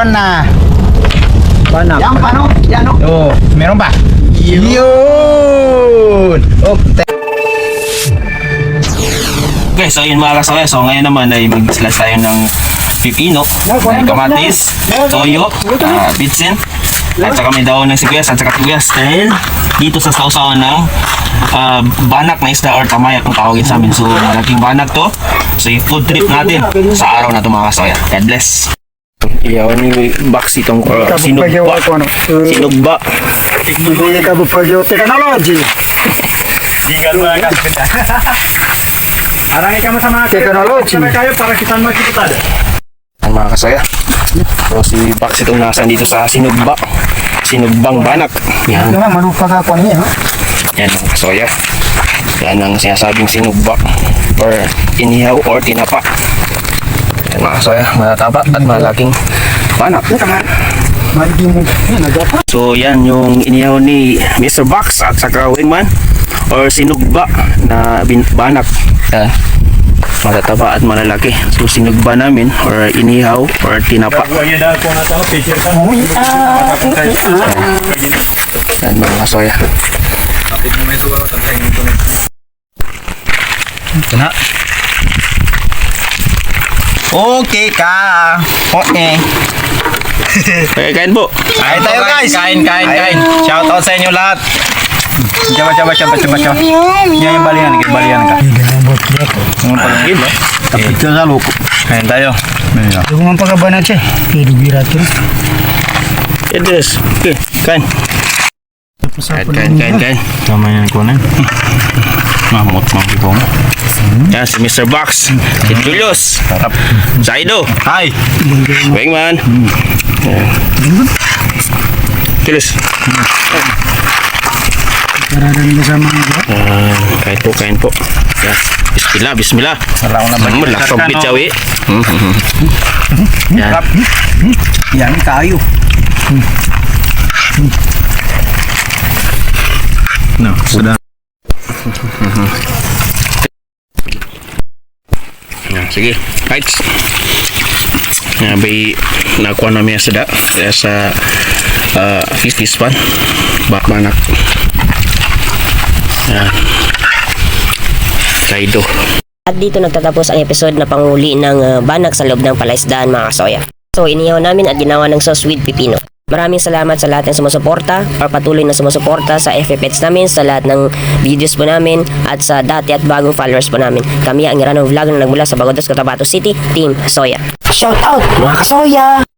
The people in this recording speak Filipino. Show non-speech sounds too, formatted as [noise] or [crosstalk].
meron na. Panak. Yan pa no? Yan no? Oh, meron ba? Yun! Oh, te- Okay, so yun mga kasaya. So ngayon naman ay mag-slice tayo ng pipino, may kamatis, toyo, uh, bitsin, at saka may daon ng sibuyas at saka sibuyas. Dahil dito sa sausawan ng ah, banak na isda or tamaya kung tawagin sa amin. So malaking banak to. So yung food trip natin sa araw na to mga kasaya. God bless. Iyaw ni box itong uh, sinugba. Sinugba. Hindi ka for your technology. Arangi ka sama Technology. kayo para kita makikita. ang mga kasaya. So si Bax itong nasa dito sa sinugba. Sinugbang banak. Yan. Ito nga, manupa ka ako niya. Yan mga kasaya. Yan ang sinasabing sinugba or inihaw or tinapa. Kasaya. Matataba at malaking nagapa. So yan yung inihaw ni Mr. Box at saka Wingman or sinugba na banak. Yan. Matataba at malalaki. So sinugba namin or inihaw or tinapa. Yan mga kasaya. Ito na. Okay ka. Okay. [laughs] Okay, kain po. Kain tayo guys. Kain, kain, kain. Shout out sa inyo lahat. Coba, coba, coba, coba, coba. Yan yung balian, yung balian ka. Yung palagin, no? Tapos ka sa loko. Kain tayo. Ayan. Ito nga pagkabanat siya. Pero birat yun. Edres. Okay, kain. Kain, kain, kain, kain. Tama yan ko na. Mamot, mamot ko. Yan, si Mr. Box. Si Julius. Sarap. Saido. Hi. Wingman. Yan. Julius. Karada nila sa mga ito. Yan, kain po, kain po. Yan. Bismillah, bismillah. Wala ko na ba? Hmm, lasong bitsawi. Yan. Sarap. Yan, kayo. No, sudah. Yan, sige. Right. Yan, bay nakuha namin yung sada kaya sa uh, fish pan. Bakmanak. Yan. Kaido. At dito nagtatapos ang episode na panguli ng uh, banak sa loob ng palaisdaan mga kasoya. So inihaw namin at ginawa ng sauce with pipino. Maraming salamat sa lahat ng sumusuporta or patuloy na sumusuporta sa FFPets namin, sa lahat ng videos po namin at sa dati at bagong followers po namin. Kami ang Irano Vlog na nagmula sa Bagodos, Cotabato City, Team Soya. Shout out mga kasoya!